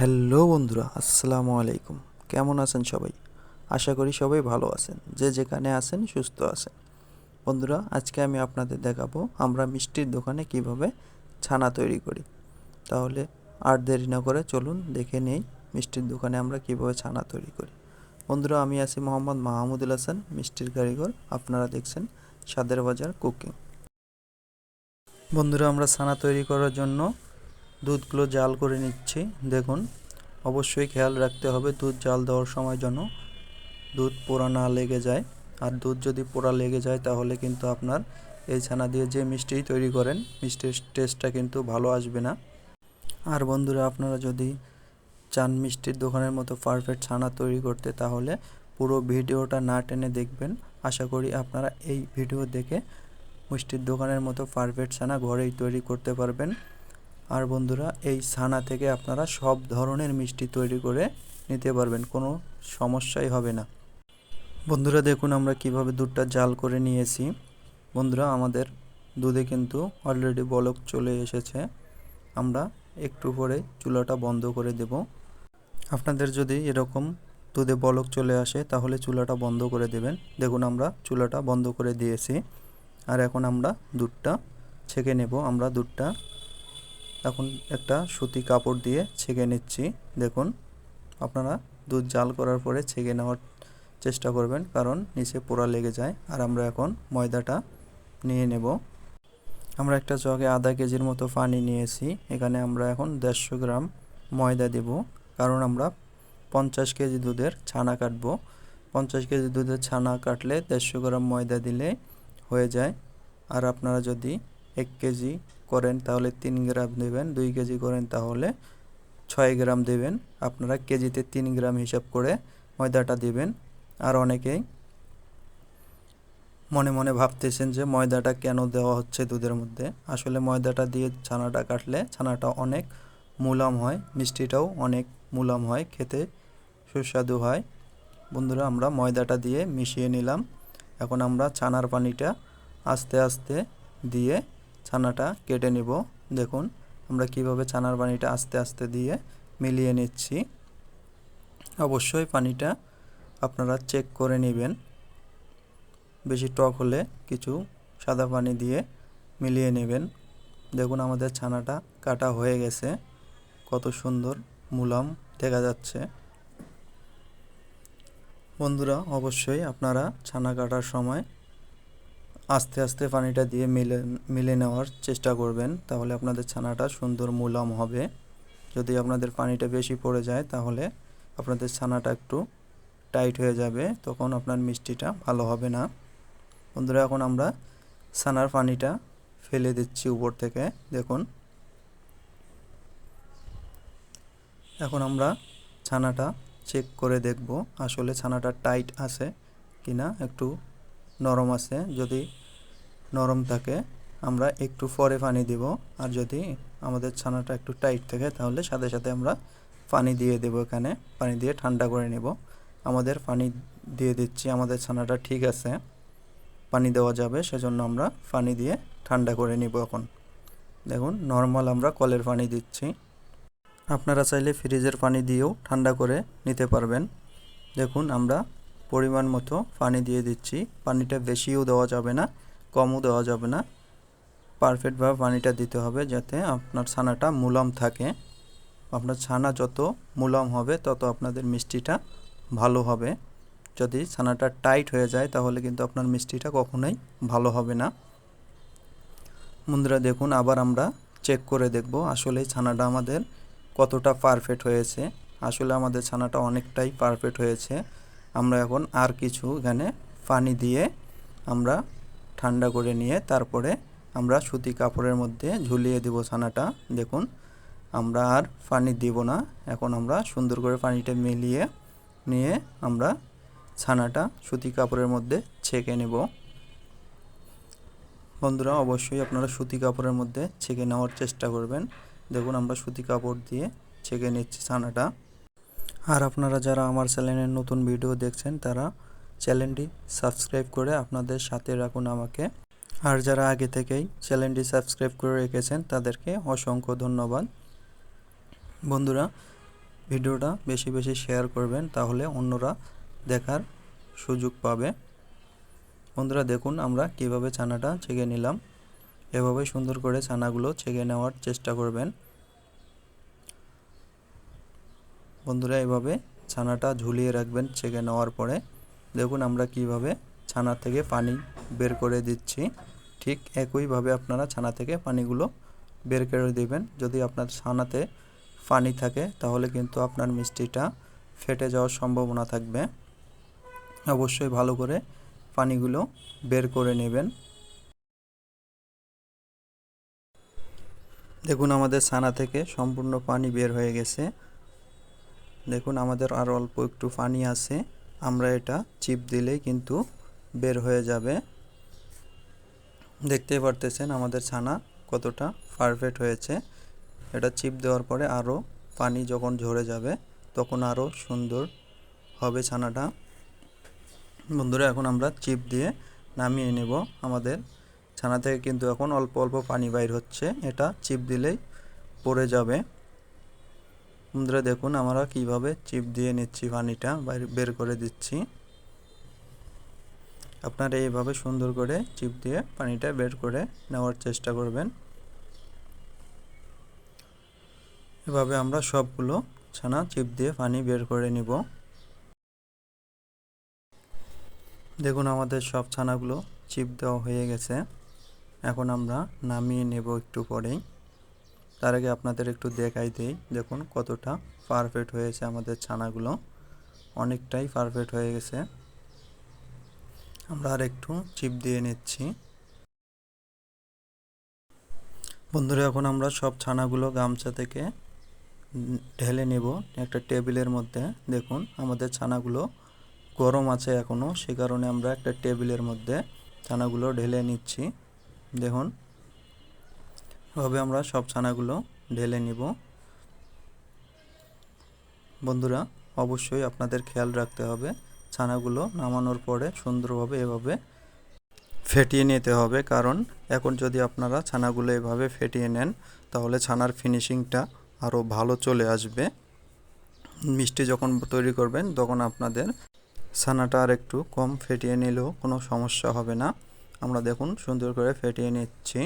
Hello বন্ধুরা, আসসালামু আলাইকুম। কেমন আছেন সবাই? আশা করি সবাই ভালো আছেন। যে যেখানে আছেন, সুস্থ আছেন। বন্ধুরা, আজকে আমি আপনাদের দেখাবো আমরা মিষ্টির দোকানে কীভাবে ছানা তৈরি করি। তাহলে আর দেরি না করে চলুন দেখে নেই মিষ্টির দোকানে আমরা কীভাবে ছানা তৈরি করি। বন্ধুরা, আমি আছি মোহাম্মদ মাহমুদুল হাসান, মিষ্টির কারিগর। আপনারা দেখছেন সাদের বাজার কুকিং। বন্ধুরা, আমরা ছানা তৈরি করার জন্য দুধগুলো জাল করে নিচ্ছি। দেখুন, অবশ্যই খেয়াল রাখতে হবে দুধ জাল দেওয়ার সময় যেন দুধ পোড়া না লেগে যায়। আর দুধ যদি পোড়া লেগে যায়, তাহলে কিন্তু আপনার এই ছানা দিয়ে যে মিষ্টি তৈরি করেন, মিষ্টির টেস্টটা কিন্তু ভালো আসবে না। আর বন্ধুরা, আপনারা যদি চান মিষ্টির দোকানের মতো পারফেক্ট ছানা তৈরি করতে, তাহলে পুরো ভিডিওটা না টেনে দেখবেন। আশা করি আপনারা এই ভিডিও দেখে মিষ্টির দোকানের মতো পারফেক্ট ছানা ঘরেই তৈরি করতে পারবেন। আর বন্ধুরা, এই ছানা থেকে আপনারা সব ধরনের মিষ্টি তৈরি করে নিতে পারবেন, কোনো সমস্যাই হবে না। বন্ধুরা, দেখুন আমরা কীভাবে দুধটা জাল করে নিয়েছি। বন্ধুরা, আমাদের দুধে কিন্তু অলরেডি বলক চলে এসেছে। আমরা একটু পরে চুলাটা বন্ধ করে দেব। আপনাদের যদি এরকম দুধে বলক চলে আসে, তাহলে চুলাটা বন্ধ করে দেবেন। দেখুন, আমরা চুলাটা বন্ধ করে দিয়েছি। আর এখন আমরা দুধটা ছেঁকে নেব। আমরা দুধটা এখন একটা সুতি কাপড় দিয়ে ছেঁকে নিচ্ছি। দেখুন, আপনারা দুধ জাল করার পরে ছেঁকে নেওয়ার চেষ্টা করবেন, কারণ নিচে পোড়া লেগে যায়। আর আমরা এখন ময়দাটা নিয়ে নেব। আমরা একটা জগে আধা কেজির মতো পানি নিয়েছি। এখানে আমরা এখন দেড়শো গ্রাম ময়দা দেব, কারণ আমরা পঞ্চাশ কেজি দুধের ছানা কাটব। পঞ্চাশ কেজি দুধের ছানা কাটলে দেড়শো গ্রাম ময়দা দিলে হয়ে যায়। আর আপনারা যদি এক কেজি করেন, তাহলে তিন গ্রাম দেবেন, দুই কেজি করেন, তাহলে ছয় গ্রাম দেবেন। আপনারা কেজিতে তিন গ্রাম হিসাব করে ময়দাটা দেবেন। আর অনেকেই মনে মনে ভাবতেছেন যে ময়দাটা কেন দেওয়া হচ্ছে দুধের মধ্যে। আসলে ময়দাটা দিয়ে ছানাটা কাটলে ছানাটা অনেক মুলাম হয়, মিষ্টিটাও অনেক মুলাম হয়, খেতে সুস্বাদু হয়। বন্ধুরা, আমরা ময়দাটা দিয়ে মিশিয়ে নিলাম। এখন আমরা ছানার পানিটা আস্তে আস্তে দিয়ে ছানাটা কেটে নিব। দেখুন, আমরা কীভাবে ছানার পানিটা আস্তে আস্তে দিয়ে মিলিয়ে নিচ্ছি। অবশ্যই পানিটা আপনারা চেক করে নেবেন। বেশি টক হলে কিছু সাদা পানি দিয়ে মিলিয়ে নেবেন। দেখুন, আমাদের ছানাটা কাটা হয়ে গেছে। কত সুন্দর মুলাম দেখা যাচ্ছে। বন্ধুরা, অবশ্যই আপনারা ছানা কাটার সময় আস্তে আস্তে পানিটা দিয়ে মিলে মিলে নেওয়ার চেষ্টা করবেন। তাহলে আপনাদের ছানাটা সুন্দর মুলাম হবে। যদি আপনাদের পানিটা বেশি পড়ে যায়, তাহলে আপনাদের ছানাটা একটু টাইট হয়ে যাবে, তখন আপনার মিষ্টিটা ভালো হবে না। বন্ধুরা, এখন আমরা ছানার পানিটা ফেলে দিচ্ছি উপর থেকে। দেখুন। এখন আমরা ছানাটা চেক করে দেখব আসলে ছানাটা টাইট আছে কিনা, একটু নরম আছে। যদি নরম থাকে, আমরা একটু পরে পানি দিব। আর যদি আমাদের ছানাটা একটু টাইট থাকে, তাহলে সাথে সাথে আমরা পানি দিয়ে দেব এখানে। পানি দিয়ে ঠান্ডা করে নেব। আমাদের পানি দিয়ে দিচ্ছি, আমাদের ছানাটা ঠিক আছে। পানি দেওয়া যাবে, সেজন্য আমরা পানি দিয়ে ঠান্ডা করে নিব এখন। দেখুন, নর্মাল আমরা কলের পানি দিচ্ছি। আপনারা চাইলে ফ্রিজের পানি দিয়েও ঠান্ডা করে নিতে পারবেন। দেখুন, আমরা পরিমাণ মতো পানি দিয়ে দিচ্ছি। পানিটা বেশিও দেওয়া যাবে না। কমও দেওয়া যাবে না। পারফেক্টভাবে পানিটা দিতে হবে যাতে আপনার ছানাটা মুলাম থাকে। আপনার ছানা যত মুলাম হবে, তত আপনাদের মিষ্টিটা ভালো হবে। যদি ছানাটা টাইট হয়ে যায়, তাহলে কিন্তু আপনার মিষ্টিটা কখনোই ভালো হবে না। বন্ধুরা, দেখুন, আবার আমরা চেক করে দেখব আসলে ছানাটা আমাদের কতটা পারফেক্ট হয়েছে। আসলে আমাদের ছানাটা অনেকটাই পারফেক্ট হয়েছে। আমরা এখন আর কিছু এখানে পানি দিয়ে আমরা ঠান্ডা করে নিয়ে তারপরে আমরা সুতি কাপড়ের মধ্যে ঝুলিয়ে দেব ছানাটা। দেখুন, আমরা আর পানি দিব না। এখন আমরা সুন্দর করে পানিটা মিলিয়ে নিয়ে আমরা ছানাটা সুতি কাপড়ের মধ্যে ছেঁকে নেব। বন্ধুরা, অবশ্যই আপনারা সুতি কাপড়ের মধ্যে ছেঁকে নেওয়ার চেষ্টা করবেন। দেখুন, আমরা সুতি কাপড় দিয়ে ছেঁকে নিচ্ছি ছানাটা। আর আপনারা যারা আমার চ্যানেলের নতুন ভিডিও দেখছেন, তারা চ্যানেলটি সাবস্ক্রাইব করে আপনাদের সাথে রাখুন আমাকে। আর যারা আগে থেকেই চ্যানেলটি সাবস্ক্রাইব করে রেখেছেন, তাদেরকে অসংখ্য ধন্যবাদ। বন্ধুরা, ভিডিওটা বেশি বেশি শেয়ার করবেন, তাহলে অন্যরা দেখার সুযোগ পাবে। বন্ধুরা, দেখুন আমরা কীভাবে ছানাটা ছেঁকে নিলাম। এভাবে সুন্দর করে ছানাগুলো ছেঁকে নেওয়ার চেষ্টা করবেন। বন্ধুরা, এভাবে ছানাটা ঝুলিয়ে রাখবেন ছেঁকে নেওয়ার পরে। দেখুন আমরা কীভাবে ছানা থেকে পানি বের করে দিচ্ছি। ঠিক একইভাবে আপনারা ছানা থেকে পানিগুলো বের করে দিবেন। যদি আপনার ছানাতে পানি থাকে, তাহলে কিন্তু আপনার মিষ্টিটা ফেটে যাওয়ার সম্ভাবনা থাকবে। অবশ্যই ভালো করে পানিগুলো বের করে নেবেন। দেখুন আমাদের ছানা থেকে সম্পূর্ণ পানি বের হয়ে গেছে। দেখুন আমাদের আর অল্প একটু পানি আছে। আমরা এটা চিপ দিলেই কিন্তু বের হয়ে যাবে। দেখতে পারতেছেন আমাদের ছানা কতটা পারফেক্ট হয়েছে। এটা চিপ দেওয়ার পরে আরও পানি যখন ঝরে যাবে, তখন আরও সুন্দর হবে ছানাটা। বন্ধুরা, এখন আমরা চিপ দিয়ে নামিয়ে নেব আমাদের ছানা থেকে। কিন্তু এখন অল্প অল্প পানি বাইর হচ্ছে। এটা চিপ দিলেই পড়ে যাবে। বন্ধুরা দেখুন, আমরা কীভাবে চিপ দিয়ে নিচ্ছি পানিটা বের করে দিচ্ছি। আপনারা এইভাবে সুন্দর করে চিপ দিয়ে পানিটা বের করে নেওয়ার চেষ্টা করবেন। এভাবে আমরা সবগুলো ছানা চিপ দিয়ে পানি বের করে নিব। দেখুন, আমাদের সব ছানাগুলো চিপ দেওয়া হয়ে গেছে। এখন আমরা নামিয়ে নেব একটু পরেই। তার আগে আপনাদের একটু দেখাই দিই। দেখুন কতটা পারফেক্ট হয়েছে আমাদের ছানাগুলো। অনেকটাই পারফেক্ট হয়ে গেছে। আমরা আর একটু চিপ দিয়ে নিচ্ছি। বন্ধুরা, এখন আমরা সব ছানাগুলো গামছা থেকে ঢেলে নেব একটা টেবিলের মধ্যে। দেখুন, আমাদের ছানাগুলো গরম আছে এখনও সে কারণে আমরা একটা টেবিলের মধ্যে ছানাগুলো ঢেলে নিচ্ছি। দেখুন এভাবে আমরা সব ছানাগুলো ঢেলে নিব। বন্ধুরা, অবশ্যই আপনাদের খেয়াল রাখতে হবে, ছানাগুলো নামানোর পরে সুন্দরভাবে এভাবে ফেটিয়ে নিতে হবে, কারণ এখন যদি আপনারা ছানাগুলো এভাবে ফেটিয়ে নেন, তাহলে ছানার ফিনিশিংটা আরও ভালো চলে আসবে। মিষ্টি যখন তৈরি করবেন, তখন আপনাদের ছানাটা আর একটু কম ফেটিয়ে নিলেও কোনো সমস্যা হবে না। আমরা দেখুন সুন্দর করে ফেটিয়ে নিচ্ছি।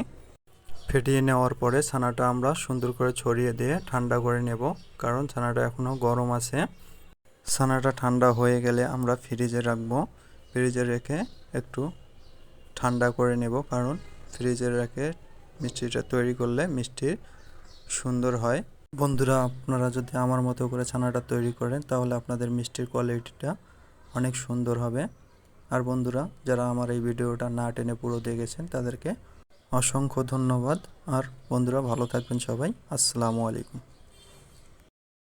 ফেটিয়ে নেওয়ার পরে ছানাটা আমরা সুন্দর করে ছড়িয়ে দিয়ে ঠান্ডা করে নেব, কারণ ছানাটা এখনও গরম আছে। ছানাটা ঠান্ডা হয়ে গেলে আমরা ফ্রিজে রাখব। ফ্রিজে রেখে একটু ঠান্ডা করে নেব, কারণ ফ্রিজে রেখে মিষ্টিটা তৈরি করলে মিষ্টি সুন্দর হয়। বন্ধুরা, আপনারা যদি আমার মতো করে ছানাটা তৈরি করেন, তাহলে আপনাদের মিষ্টির কোয়ালিটিটা অনেক সুন্দর হবে। আর বন্ধুরা, যারা আমার এই ভিডিওটা না টেনে পুরো দেখেছেন, তাদেরকে অসংখ্য ধন্যবাদ। আর বন্ধুরা ভালো থাকবেন সবাই। আসসালামু আলাইকুম।